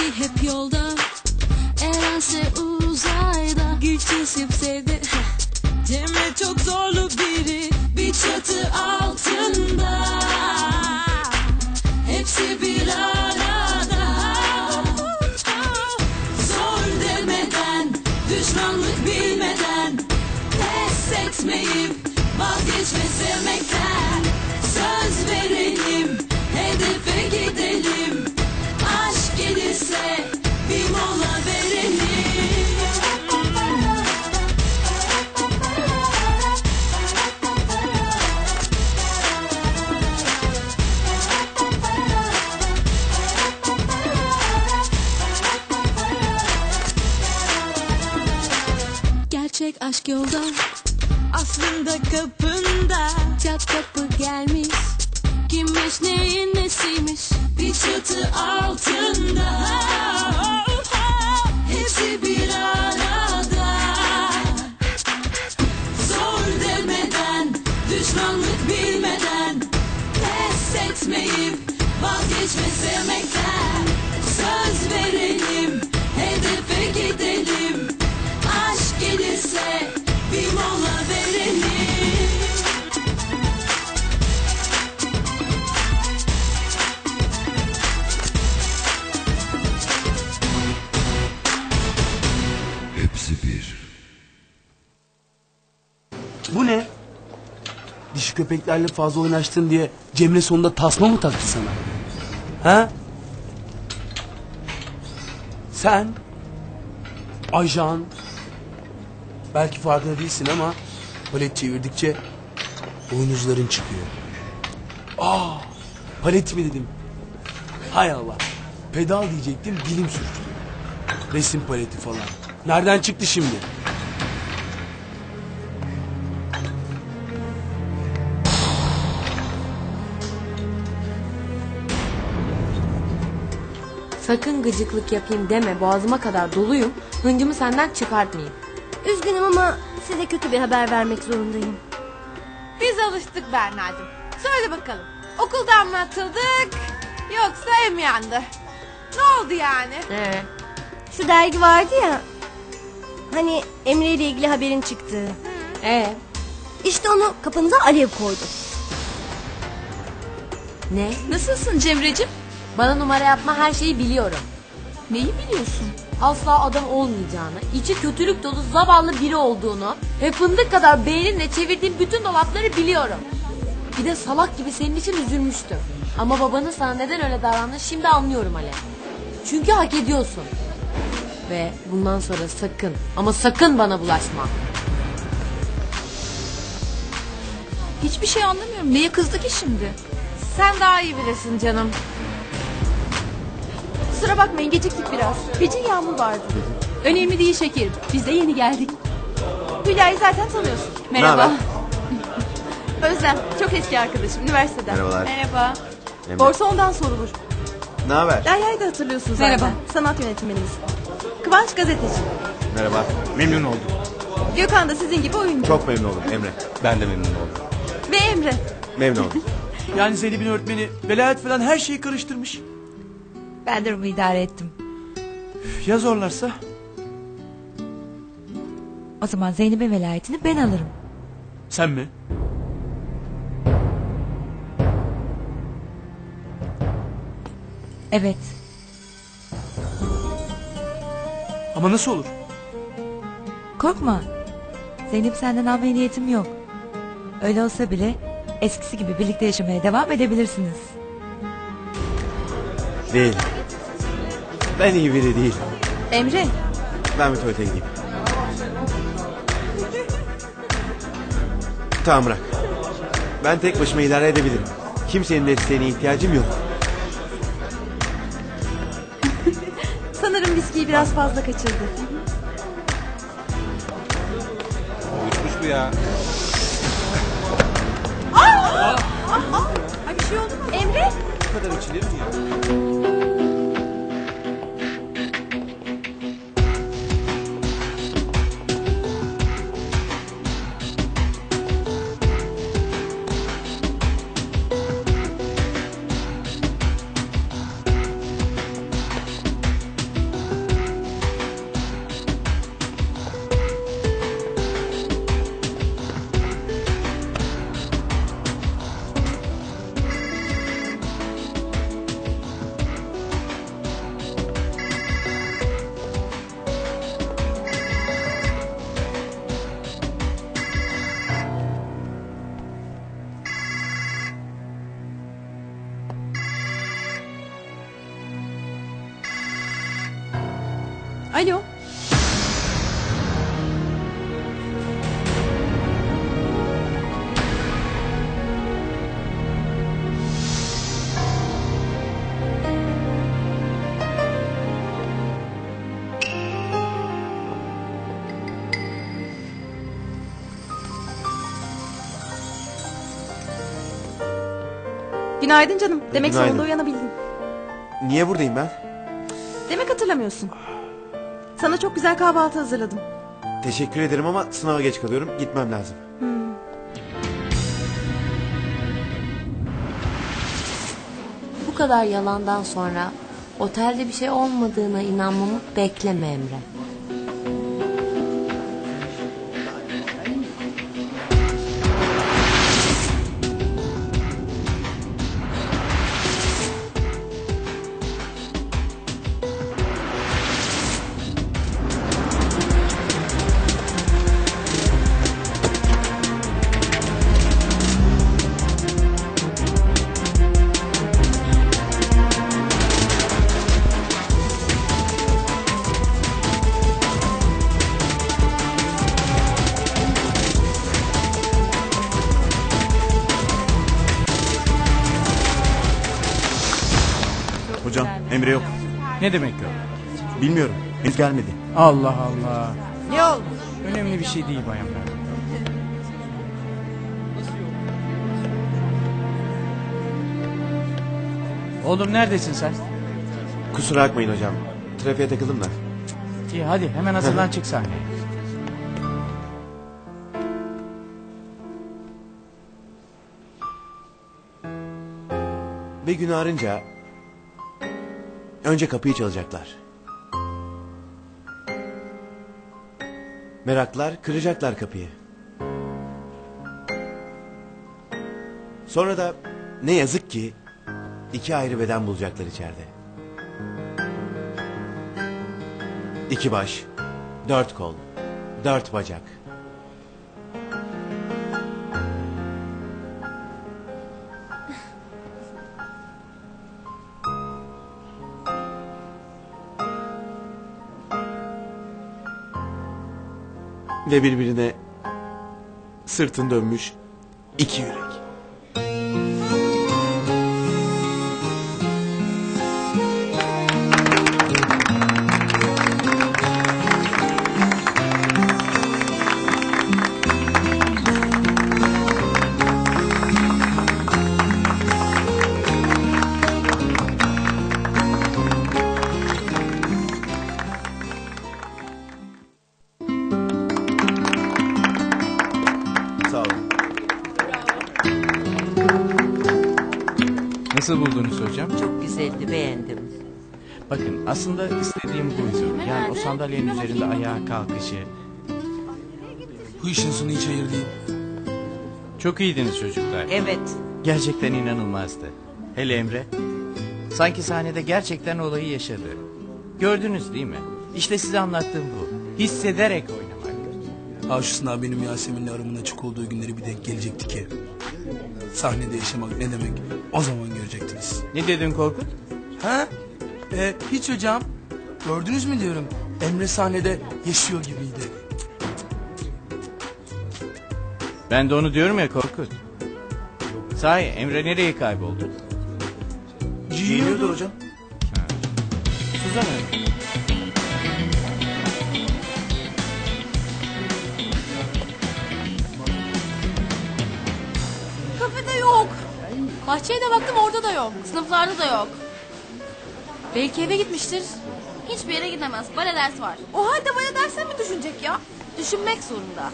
Hepsi hep yolda Erense uzayda Güçsüz hep sevdi. Cemre çok zorlu biri Bir çatı altında Gerçek aşk yolda. Aslında kapında Çat kapı gelmiş. Kimmiş neyin nesiymiş? Bir çatı altında. Hepsi bir arada. Zor demeden Düşmanlık bilmeden Pes etmeyip Vazgeçme sevmekten Söz verelim Gelirse Bir mola verelim Hepsi bir. Bu ne? Dişi köpeklerle fazla oynaştın diye Cemre sonunda tasma mı taktı sana? Ha? Sen ajan belki farkında değilsin ama palet çevirdikçe boynuzların çıkıyor. Aa, palet mi dedim? Hay Allah. Pedal diyecektim dilim sürçtü. Resim paleti falan. Nereden çıktı şimdi? Sakın gıcıklık yapayım deme boğazıma kadar doluyum. Hıncımı senden çıkartmayayım. Üzgünüm ama size kötü bir haber vermek zorundayım. Biz alıştık Berna'cığım. Söyle bakalım. Okuldan mı atıldık yoksa ev mi yandı? Ne oldu yani? Ee, Şu dergi vardı ya. Hani Emre ile ilgili haberin çıktığı. ee, İşte onu kafanıza alev koydu. ne? Nasılsın Cemre'cim? Bana numara yapma her şeyi biliyorum. Neyi biliyorsun? Asla adam olmayacağını, içi kötülük dolu zavallı biri olduğunu ve fındık kadar beyninle çevirdiğim bütün dolapları biliyorum. Bir de salak gibi senin için üzülmüştüm. Ama babanın sana neden öyle davrandığını şimdi anlıyorum Alev. Çünkü hak ediyorsun. Ve bundan sonra sakın ama sakın bana bulaşma. Hiçbir şey anlamıyorum. Neye kızdı ki şimdi? Sen daha iyi bilirsin canım. Kusura bakmayın geciktik biraz. Gece yağmur vardı. Önemli değil şekerim. Biz de yeni geldik. Hülya'yı zaten tanıyorsun. Merhaba. Özlem çok eski arkadaşım üniversiteden. Merhabalar. Merhaba. Emre. Borsa ondan sorulur. Ne haber? Derya'yı da hatırlıyorsun zaten. Merhaba. Sanat yönetmenimiz. Kıvanç gazeteci. Merhaba. Memnun oldum. Gökhan da sizin gibi oyuncu. Çok memnun oldum Emre. Ben de memnun oldum. Ve Emre. Memnun oldum. Yani Zeynep'in öğretmeni velayet falan her şeyi karıştırmış. Ben durumu idare ettim. Ya zorlarsa? O zaman Zeynep'in velayetini ben alırım. Sen mi? Evet. Ama nasıl olur? Korkma. Zeynep senden almaya niyetim yok. Öyle olsa bile eskisi gibi birlikte yaşamaya devam edebilirsiniz. Değil. Ben iyi biri değil. Emre. Ben bir tuvalete gideyim. Tamam bırak. Ben tek başıma idare edebilirim. Kimsenin desteğine ihtiyacım yok. Sanırım viskiyi biraz fazla kaçırdı. Uçmuş bu ya. Ay bir şey oldu mu? Emre. Bu kadar içilir mi ya? Alo. Günaydın canım. Demek Günaydın. sonunda uyanabildin. Niye buradayım ben? Demek hatırlamıyorsun. Sana çok güzel kahvaltı hazırladım. Teşekkür ederim ama sınava geç kalıyorum. Gitmem lazım. Bu kadar yalandan sonra otelde bir şey olmadığına inanmamı bekleme Emre. Emre yok. Ne demek yok? Bilmiyorum. Henüz gelmedi. Allah Allah. Ne oldu? Önemli bir şey değil bayan. Oğlum neredesin sen? Kusura bakmayın hocam. Trafiğe takıldım da. İyi hadi hemen hazırlan çık sahneye. Ve gün ağrınca... Önce kapıyı çalacaklar. Meraklar kıracaklar kapıyı. Sonra da ne yazık ki iki ayrı beden bulacaklar içeride. İki baş, dört kol, dört bacak. Ve birbirine sırtın dönmüş iki yürek. Sağ olun. Nasıl buldunuz hocam? Çok güzeldi beğendim. Bakın aslında istediğim buydu. Yani o sandalyenin üzerinde ayağa kalkışı. Bu işin sonu hiç hayır değil. Çok iyiydiniz çocuklar. Evet. Gerçekten inanılmazdı. Hele Emre. Sanki sahnede gerçekten olayı yaşadı. Gördünüz değil mi? İşte size anlattığım bu. Hissederek oynamak. Sınav benim Yasemin'le aramın açık olduğu günleri bir denk gelecekti ki. Sahnede yaşamak ne demek o zaman görecektiniz. Ne dedin Korkut? Ha? Ee, hiç hocam. Gördünüz mü diyorum. Emre sahnede yaşıyor gibiydi. Ben de onu diyorum ya Korkut. Sahi Emre nereye kayboldu? Giyiniyordu hocam. Suzan Hanım. Bahçeye de baktım orada da yok. Sınıflarda da yok. Belki eve gitmiştir. Hiçbir yere gidemez. Bale ders var. O halde bale derse mi düşünecek ya? Düşünmek zorunda.